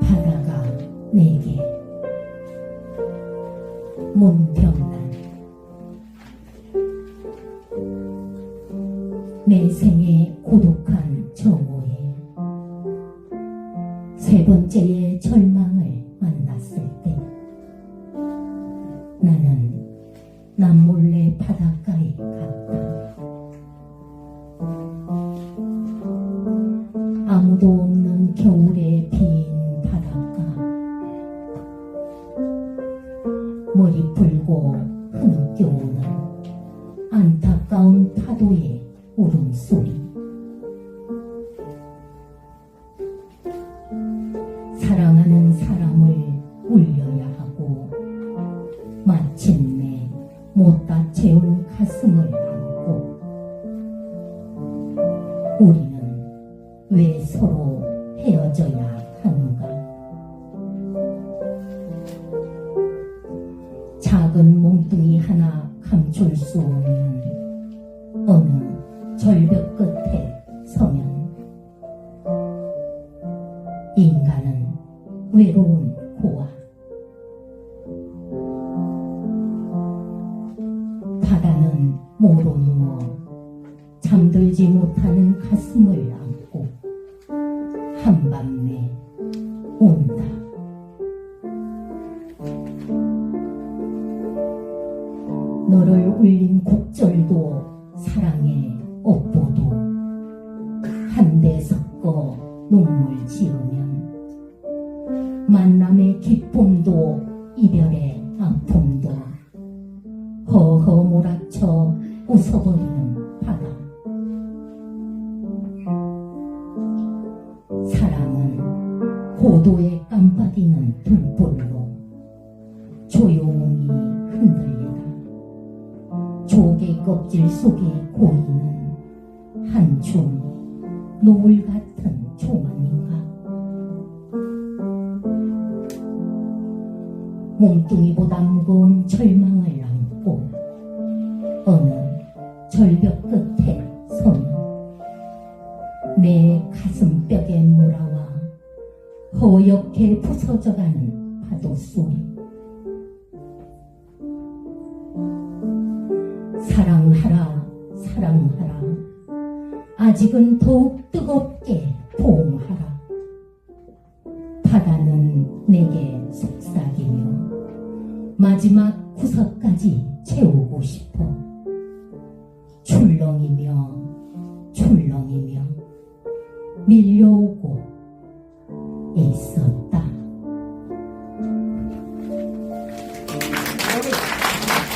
바다가 내게 문병난 내 생의 고독한 정오에 세 번째의 절 바닷가에 갔다. 아무도 없는 겨울에 빈 바닷가 머리 풀고 흐느껴 오는 안타까운 파도의 울음소리 사랑하는 사람을 울려야 하고 마침내 못다 우리는 왜 서로 헤어져야 하는가? 작은 몸뚱이 하나 감출 수 없는 어느 절벽 끝에 서면 인간은 외로운 고아 바다는 모로 누워 잠들지 못하는 가슴을 안고 한밤에 온다. 너를 울린 곡절도 사랑의 업보도 한데 섞어 눈물 지으면 만남의 기쁨도 이별의 아픔도 허허 몰아쳐 웃어버리는 고도에 깜빡이는 불불로 조용히 흔들리다. 조개 껍질 속에 고이는 한 줌 노을 같은 조망인가? 몸뚱이보다 무거운 절망을 안고 어느 절벽 끝에 서는 내 가슴뼈에 몰아와 허옇게 부서져가는 파도 소리. 사랑하라 사랑하라. 아직은 더욱 뜨겁게 포옹하라. 바다는 내게 속삭이며 마지막 구석까지 채우고 싶어. 출렁이며 출렁이며 밀려오고